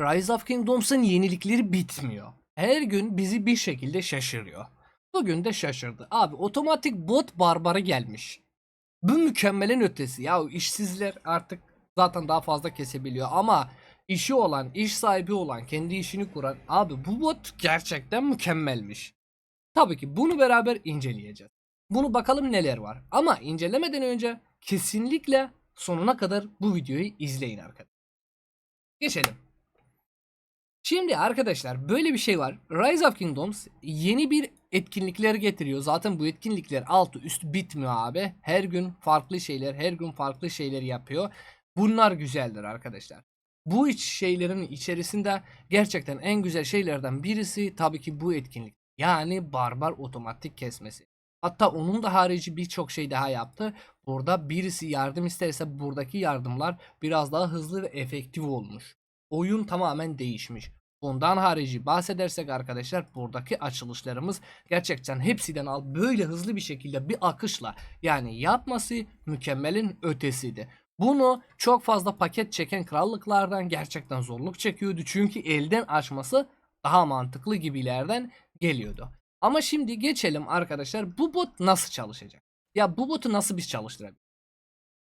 Rise of Kingdoms'ın yenilikleri bitmiyor. Her gün bizi bir şekilde şaşırıyor. Bugün de şaşırdı. Abi otomatik bot barbarı gelmiş. Bu mükemmelin ötesi. Ya işsizler artık zaten daha fazla kesebiliyor ama işi olan, iş sahibi olan, kendi işini kuran abi bu bot gerçekten mükemmelmiş. Tabii ki bunu beraber inceleyeceğiz. Bunu bakalım neler var. Ama incelemeden önce kesinlikle sonuna kadar bu videoyu izleyin arkadaşlar. Geçelim. Şimdi arkadaşlar böyle bir şey var. Rise of Kingdoms yeni bir etkinlikler getiriyor. Zaten bu etkinlikler altı üstü bitmiyor abi. Her gün farklı şeyler, her gün farklı şeyler yapıyor. Bunlar güzeldir arkadaşlar. Bu iç şeylerin içerisinde gerçekten en güzel şeylerden birisi tabii ki bu etkinlik. Yani barbar otomatik kesmesi. Hatta onun da harici birçok şey daha yaptı. Burada birisi yardım isterse buradaki yardımlar biraz daha hızlı ve efektif olmuş. Oyun tamamen değişmiş. Bundan harici bahsedersek arkadaşlar buradaki açılışlarımız gerçekten hepsinden al böyle hızlı bir şekilde bir akışla yani yapması mükemmelin ötesiydi. Bunu çok fazla paket çeken krallıklardan gerçekten zorluk çekiyordu. Çünkü elden açması daha mantıklı gibilerden geliyordu. Ama şimdi geçelim arkadaşlar bu bot nasıl çalışacak? Ya bu botu nasıl biz çalıştırabiliriz?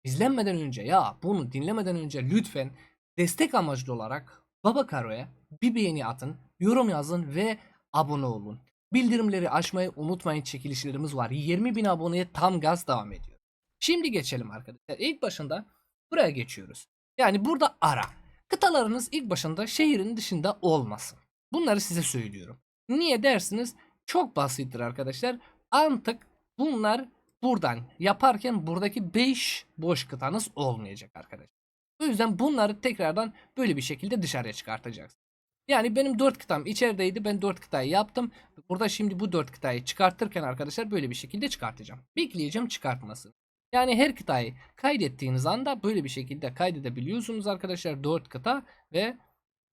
İzlenmeden önce ya bunu dinlemeden önce lütfen destek amaçlı olarak Baba Karo'ya bir beğeni atın, yorum yazın ve abone olun. Bildirimleri açmayı unutmayın çekilişlerimiz var. 20 bin aboneye tam gaz devam ediyor. Şimdi geçelim arkadaşlar. İlk başında buraya geçiyoruz. Yani burada ara. Kıtalarınız ilk başında şehrin dışında olmasın. Bunları size söylüyorum. Niye dersiniz? Çok basittir arkadaşlar. Artık bunlar buradan yaparken buradaki 5 boş kıtanız olmayacak arkadaşlar. O yüzden bunları tekrardan böyle bir şekilde dışarıya çıkartacaksın. Yani benim 4 kıtam içerideydi. Ben 4 kıtayı yaptım. Burada şimdi bu 4 kıtayı çıkartırken arkadaşlar böyle bir şekilde çıkartacağım. Bekleyeceğim çıkartmasını. Yani her kıtayı kaydettiğiniz anda böyle bir şekilde kaydedebiliyorsunuz arkadaşlar 4 kıta ve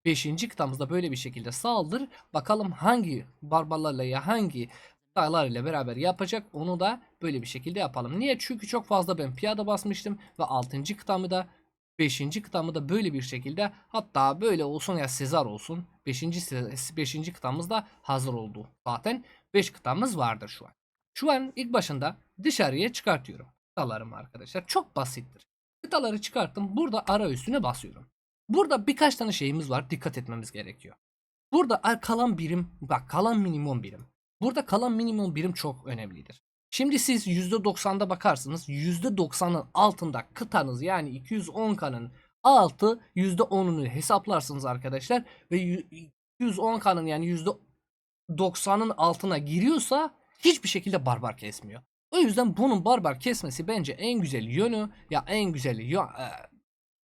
5. kıtamızda böyle bir şekilde saldır. Bakalım hangi barbarlarla ya hangi kıtalar ile beraber yapacak onu da böyle bir şekilde yapalım. Niye? Çünkü çok fazla ben piyada basmıştım ve 6. kıtamı da 5. kıtamı da böyle bir şekilde hatta böyle olsun ya Sezar olsun 5. 5. kıtamız da hazır oldu. Zaten 5 kıtamız vardır şu an. Şu an ilk başında dışarıya çıkartıyorum kıtalarımı arkadaşlar. Çok basittir. Kıtaları çıkarttım. Burada ara üstüne basıyorum. Burada birkaç tane şeyimiz var. Dikkat etmemiz gerekiyor. Burada kalan birim bak kalan minimum birim. Burada kalan minimum birim çok önemlidir. Şimdi siz %90'da bakarsınız %90'ın altında kıtanız yani 210K'nın altı %10'unu hesaplarsınız arkadaşlar ve 210K'nın yani %90'ın altına giriyorsa hiçbir şekilde barbar kesmiyor. O yüzden bunun barbar kesmesi bence en güzel yönü ya en güzel e,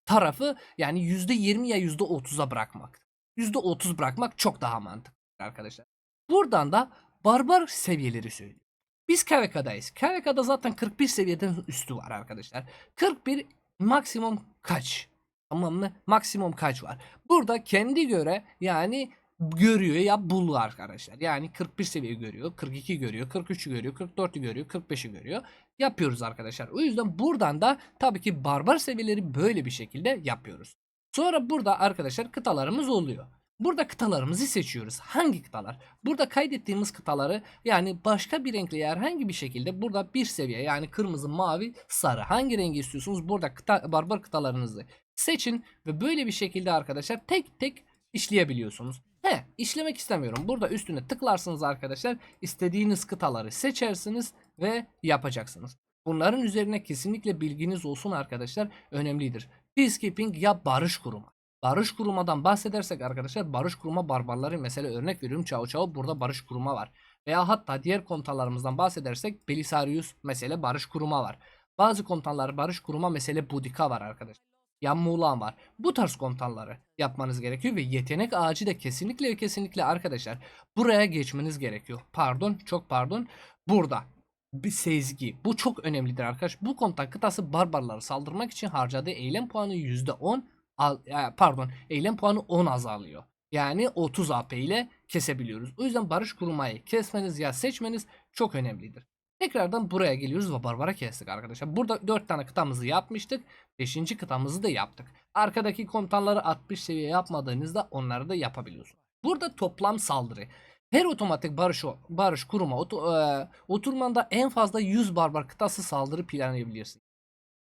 tarafı yani %20 ya %30'a bırakmak. %30 bırakmak çok daha mantıklı arkadaşlar. Buradan da barbar seviyeleri söylüyor. Biz KVK'dayız. KVK'da zaten 41 seviyeden üstü var arkadaşlar. 41 maksimum kaç? Tamam mı? Maksimum kaç var? Burada kendi göre yani görüyor ya buluyor arkadaşlar. Yani 41 seviye görüyor, 42 görüyor, 43'ü görüyor, 44'ü görüyor, 45'i görüyor. Yapıyoruz arkadaşlar. O yüzden buradan da tabii ki barbar seviyeleri böyle bir şekilde yapıyoruz. Sonra burada arkadaşlar kıtalarımız oluyor. Burada kıtalarımızı seçiyoruz. Hangi kıtalar? Burada kaydettiğimiz kıtaları yani başka bir renkle herhangi bir şekilde burada bir seviye yani kırmızı, mavi, sarı hangi rengi istiyorsunuz? Burada kıta, barbar kıtalarınızı seçin ve böyle bir şekilde arkadaşlar tek tek işleyebiliyorsunuz. He, işlemek istemiyorum. Burada üstüne tıklarsınız arkadaşlar. İstediğiniz kıtaları seçersiniz ve yapacaksınız. Bunların üzerine kesinlikle bilginiz olsun arkadaşlar. Önemlidir. Peacekeeping ya barış kurumu. Barış kurumadan bahsedersek arkadaşlar barış kuruma barbarları mesela örnek veriyorum Çao Çao burada barış kuruma var. Veya hatta diğer komutanlarımızdan bahsedersek Belisarius mesele barış kuruma var. Bazı komutanlar barış kuruma mesele Budika var arkadaşlar. Yan Muğlağın var. Bu tarz komutanları yapmanız gerekiyor ve yetenek ağacı da kesinlikle ve kesinlikle arkadaşlar buraya geçmeniz gerekiyor. Pardon çok pardon. Burada bir sezgi. Bu çok önemlidir arkadaş. Bu komutan kıtası barbarları saldırmak için harcadığı eylem puanı %10 al, pardon eylem puanı 10 azalıyor. Yani 30 AP ile kesebiliyoruz. O yüzden barış kurmayı kesmeniz ya seçmeniz çok önemlidir. Tekrardan buraya geliyoruz ve Barbara kestik arkadaşlar. Burada 4 tane kıtamızı yapmıştık. 5. kıtamızı da yaptık. Arkadaki komutanları 60 seviye yapmadığınızda onları da yapabiliyorsunuz. Burada toplam saldırı. Her otomatik barış, barış kuruma oto, e, oturmanda en fazla 100 barbar kıtası saldırı planlayabilirsin.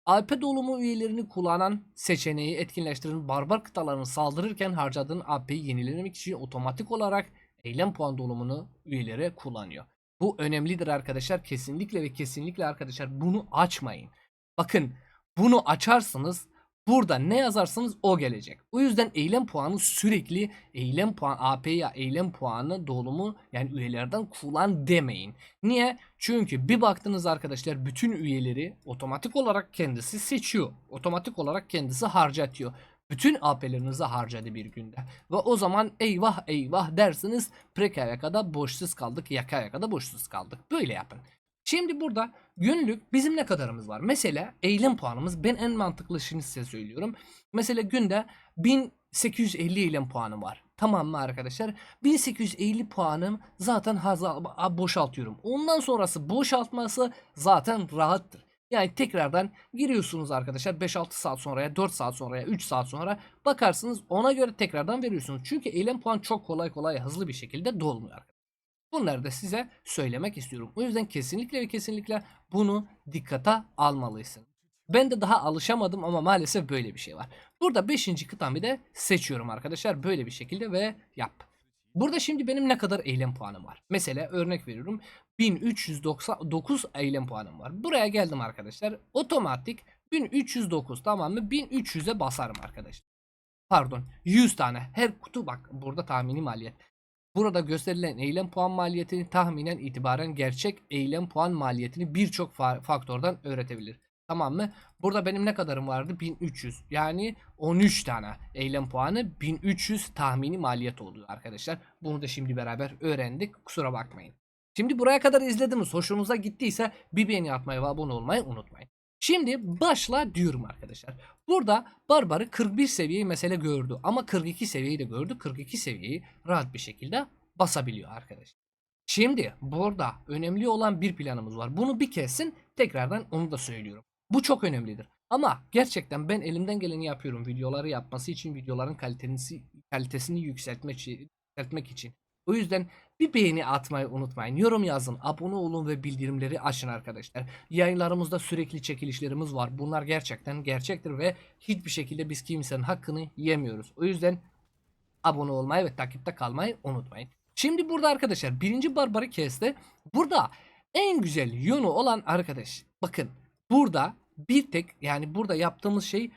AP dolumu üyelerini kullanan seçeneği etkinleştirin barbar kıtalarını saldırırken harcadığın AP'yi yenilemek için otomatik olarak eylem puan dolumunu üyelere kullanıyor. Bu önemlidir arkadaşlar. Kesinlikle ve kesinlikle arkadaşlar bunu açmayın. Bakın bunu açarsınız burada ne yazarsanız o gelecek. O yüzden eylem puanı sürekli eylem puan AP ya eylem puanı dolumu yani üyelerden kullan demeyin. Niye? Çünkü bir baktınız arkadaşlar bütün üyeleri otomatik olarak kendisi seçiyor. Otomatik olarak kendisi harcatıyor. Bütün AP'lerinizi harcadı bir günde. Ve o zaman eyvah eyvah dersiniz Prekayaka'da boşsuz kaldık, Yakayaka'da boşsuz kaldık. Böyle yapın. Şimdi burada günlük bizim ne kadarımız var? Mesela eylem puanımız ben en mantıklı şimdi size söylüyorum. Mesela günde 1850 eylem puanım var. Tamam mı arkadaşlar? 1850 puanım zaten hazır, boşaltıyorum. Ondan sonrası boşaltması zaten rahattır. Yani tekrardan giriyorsunuz arkadaşlar 5-6 saat sonraya, 4 saat sonraya, 3 saat sonra bakarsınız ona göre tekrardan veriyorsunuz. Çünkü eylem puan çok kolay kolay hızlı bir şekilde dolmuyor arkadaşlar. Bunları da size söylemek istiyorum. O yüzden kesinlikle ve kesinlikle bunu dikkate almalısın. Ben de daha alışamadım ama maalesef böyle bir şey var. Burada 5. kıtamı da seçiyorum arkadaşlar. Böyle bir şekilde ve yap. Burada şimdi benim ne kadar eylem puanım var? Mesela örnek veriyorum. 1399 eylem puanım var. Buraya geldim arkadaşlar. Otomatik 1309 tamam mı? 1300'e basarım arkadaşlar. Pardon 100 tane. Her kutu bak burada tahmini maliyet. Burada gösterilen eylem puan maliyetini tahminen itibaren gerçek eylem puan maliyetini birçok fa- faktörden öğretebilir. Tamam mı? Burada benim ne kadarım vardı? 1300. Yani 13 tane eylem puanı 1300 tahmini maliyet oluyor arkadaşlar. Bunu da şimdi beraber öğrendik. Kusura bakmayın. Şimdi buraya kadar izlediniz. Hoşunuza gittiyse bir beğeni atmayı ve abone olmayı unutmayın. Şimdi başla diyorum arkadaşlar. Burada Barbar'ı 41 seviyeyi mesela gördü ama 42 seviyeyi de gördü. 42 seviyeyi rahat bir şekilde basabiliyor arkadaşlar. Şimdi burada önemli olan bir planımız var. Bunu bir kessin tekrardan onu da söylüyorum. Bu çok önemlidir. Ama gerçekten ben elimden geleni yapıyorum videoları yapması için, videoların kalitesini, kalitesini yükseltmek için. O yüzden bir beğeni atmayı unutmayın. Yorum yazın, abone olun ve bildirimleri açın arkadaşlar. Yayınlarımızda sürekli çekilişlerimiz var. Bunlar gerçekten gerçektir ve hiçbir şekilde biz kimsenin hakkını yemiyoruz. O yüzden abone olmayı ve takipte kalmayı unutmayın. Şimdi burada arkadaşlar birinci barbarı kesti. Burada en güzel yönü olan arkadaş. Bakın burada bir tek yani burada yaptığımız şey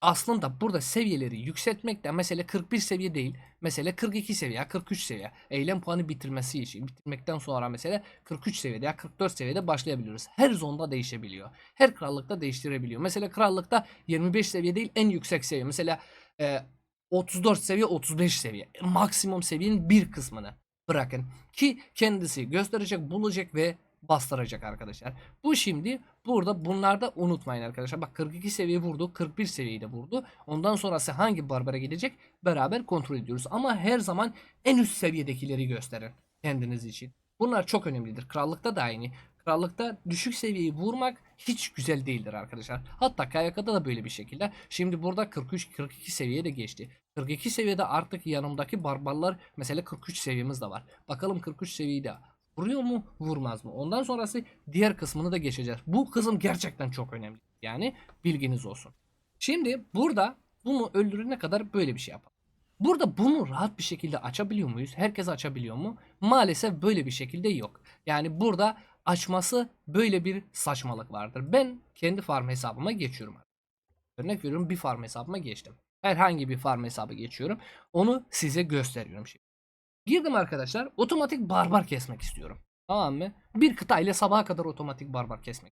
aslında burada seviyeleri yükseltmekten mesela 41 seviye değil. Mesela 42 seviye, 43 seviye. Eylem puanı bitirmesi için bitirmekten sonra mesela 43 seviyede ya 44 seviyede başlayabiliyoruz. Her zonda değişebiliyor. Her krallıkta değiştirebiliyor. Mesela krallıkta 25 seviye değil en yüksek seviye. Mesela e, 34 seviye 35 seviye. Maksimum seviyenin bir kısmını bırakın. Ki kendisi gösterecek, bulacak ve bastıracak arkadaşlar. Bu şimdi burada bunlarda unutmayın arkadaşlar. Bak 42 seviye vurdu. 41 seviyeyi de vurdu. Ondan sonrası hangi barbara gidecek beraber kontrol ediyoruz. Ama her zaman en üst seviyedekileri gösterin kendiniz için. Bunlar çok önemlidir. Krallıkta da aynı. Krallıkta düşük seviyeyi vurmak hiç güzel değildir arkadaşlar. Hatta KYK'da da böyle bir şekilde. Şimdi burada 43-42 seviyeye de geçti. 42 seviyede artık yanımdaki barbarlar mesela 43 seviyemiz de var. Bakalım 43 seviyeyi de vuruyor mu vurmaz mı? Ondan sonrası diğer kısmını da geçeceğiz. Bu kısım gerçekten çok önemli. Yani bilginiz olsun. Şimdi burada bunu öldürene kadar böyle bir şey yapalım. Burada bunu rahat bir şekilde açabiliyor muyuz? Herkes açabiliyor mu? Maalesef böyle bir şekilde yok. Yani burada açması böyle bir saçmalık vardır. Ben kendi farm hesabıma geçiyorum. Örnek veriyorum bir farm hesabıma geçtim. Herhangi bir farm hesabı geçiyorum. Onu size gösteriyorum şimdi. Girdim arkadaşlar. Otomatik barbar kesmek istiyorum. Tamam mı? Bir kıta ile sabaha kadar otomatik barbar kesmek.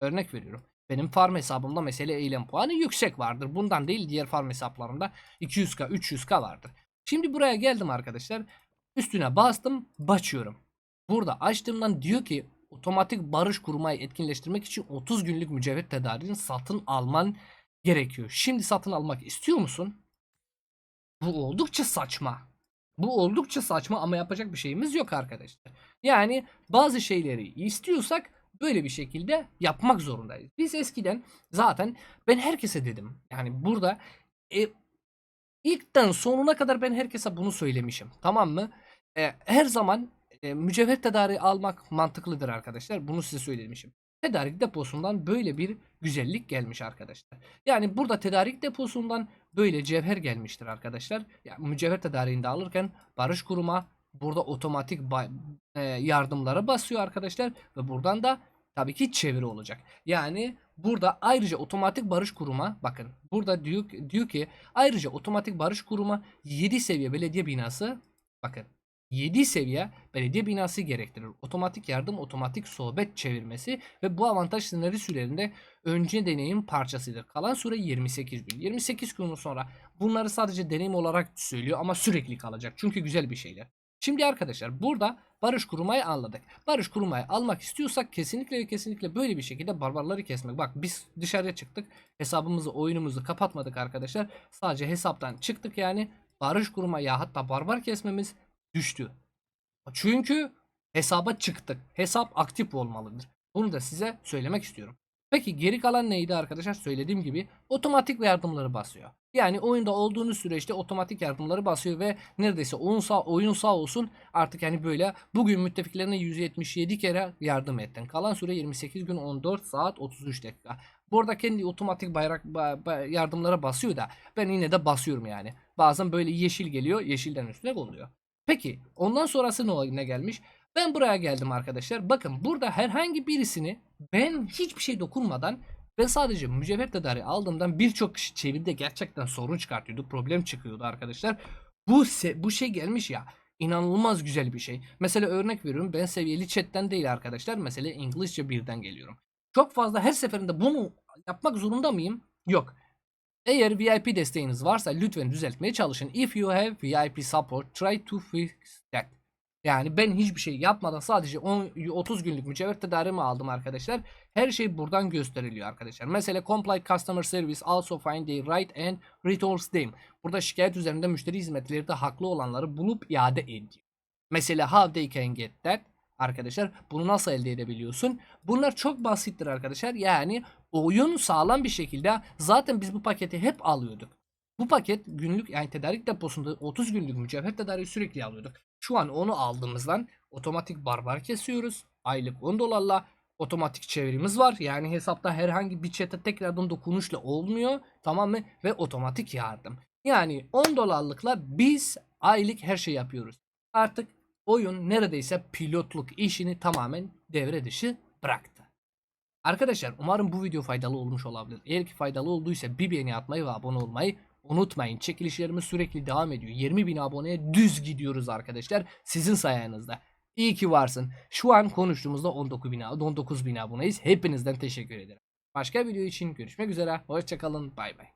Örnek veriyorum. Benim farm hesabımda mesela eylem puanı yüksek vardır. Bundan değil diğer farm hesaplarımda 200k 300k vardır. Şimdi buraya geldim arkadaşlar. Üstüne bastım. Başıyorum. Burada açtığımdan diyor ki otomatik barış kurmayı etkinleştirmek için 30 günlük mücevher tedariğini satın alman gerekiyor. Şimdi satın almak istiyor musun? Bu oldukça saçma. Bu oldukça saçma ama yapacak bir şeyimiz yok arkadaşlar. Yani bazı şeyleri istiyorsak böyle bir şekilde yapmak zorundayız. Biz eskiden zaten ben herkese dedim. Yani burada e, ilkten sonuna kadar ben herkese bunu söylemişim. Tamam mı? E, her zaman e, mücevher tedariği almak mantıklıdır arkadaşlar. Bunu size söylemişim. Tedarik deposundan böyle bir güzellik gelmiş arkadaşlar. Yani burada tedarik deposundan böyle cevher gelmiştir arkadaşlar. Yani mücevher tedariğinde alırken Barış Kurum'a burada otomatik e, yardımlara basıyor arkadaşlar ve buradan da tabii ki çeviri olacak. Yani burada ayrıca otomatik barış kuruma bakın burada diyor, diyor ki ayrıca otomatik barış kuruma 7 seviye belediye binası bakın 7 seviye belediye binası gerektirir. Otomatik yardım, otomatik sohbet çevirmesi ve bu avantaj sınırı sürelerinde önce deneyim parçasıdır. Kalan süre 28 gün. 28 gün sonra bunları sadece deneyim olarak söylüyor ama sürekli kalacak. Çünkü güzel bir şeyler. Şimdi arkadaşlar burada barış kurumayı anladık. Barış kurumayı almak istiyorsak kesinlikle ve kesinlikle böyle bir şekilde barbarları kesmek. Bak biz dışarıya çıktık. Hesabımızı, oyunumuzu kapatmadık arkadaşlar. Sadece hesaptan çıktık yani. Barış kurmayı hatta barbar kesmemiz düştü. Çünkü hesaba çıktık. Hesap aktif olmalıdır. Bunu da size söylemek istiyorum. Peki geri kalan neydi arkadaşlar? Söylediğim gibi otomatik yardımları basıyor. Yani oyunda olduğunuz süreçte otomatik yardımları basıyor ve neredeyse oyun sağ, oyun sağ olsun artık yani böyle bugün müttefiklerine 177 kere yardım ettin. Kalan süre 28 gün 14 saat 33 dakika. Burada kendi otomatik bayrak ba- ba- yardımlara basıyor da ben yine de basıyorum yani. Bazen böyle yeşil geliyor yeşilden üstüne oluyor. Peki ondan sonrası ne, gelmiş? Ben buraya geldim arkadaşlar. Bakın burada herhangi birisini ben hiçbir şey dokunmadan ben sadece mücevher tedariği aldığımdan birçok kişi çeviride gerçekten sorun çıkartıyordu. Problem çıkıyordu arkadaşlar. Bu bu şey gelmiş ya inanılmaz güzel bir şey. Mesela örnek veriyorum ben seviyeli chatten değil arkadaşlar. Mesela İngilizce birden geliyorum. Çok fazla her seferinde bunu yapmak zorunda mıyım? Yok. Eğer VIP desteğiniz varsa lütfen düzeltmeye çalışın. If you have VIP support, try to fix that. Yani ben hiçbir şey yapmadan sadece 10, 30 günlük mücevher tedariğimi aldım arkadaşlar. Her şey buradan gösteriliyor arkadaşlar. Mesela Comply Customer Service also find the right and returns them. Burada şikayet üzerinde müşteri hizmetleri de haklı olanları bulup iade ediyor. Mesela how they can get that arkadaşlar bunu nasıl elde edebiliyorsun? Bunlar çok basittir arkadaşlar. Yani oyun sağlam bir şekilde zaten biz bu paketi hep alıyorduk. Bu paket günlük yani tedarik deposunda 30 günlük mücevher tedariği sürekli alıyorduk. Şu an onu aldığımızdan otomatik barbar kesiyoruz. Aylık 10 dolarla otomatik çevirimiz var. Yani hesapta herhangi bir çete tekrardan dokunuşla olmuyor. Tamam mı? Ve otomatik yardım. Yani 10 dolarlıkla biz aylık her şey yapıyoruz. Artık oyun neredeyse pilotluk işini tamamen devre dışı bıraktı. Arkadaşlar umarım bu video faydalı olmuş olabilir. Eğer ki faydalı olduysa bir beğeni atmayı ve abone olmayı unutmayın. Çekilişlerimiz sürekli devam ediyor. 20 bin aboneye düz gidiyoruz arkadaşlar. Sizin sayenizde. İyi ki varsın. Şu an konuştuğumuzda 19 bin, 19 bin aboneyiz. Hepinizden teşekkür ederim. Başka video için görüşmek üzere. Hoşçakalın. Bay bay.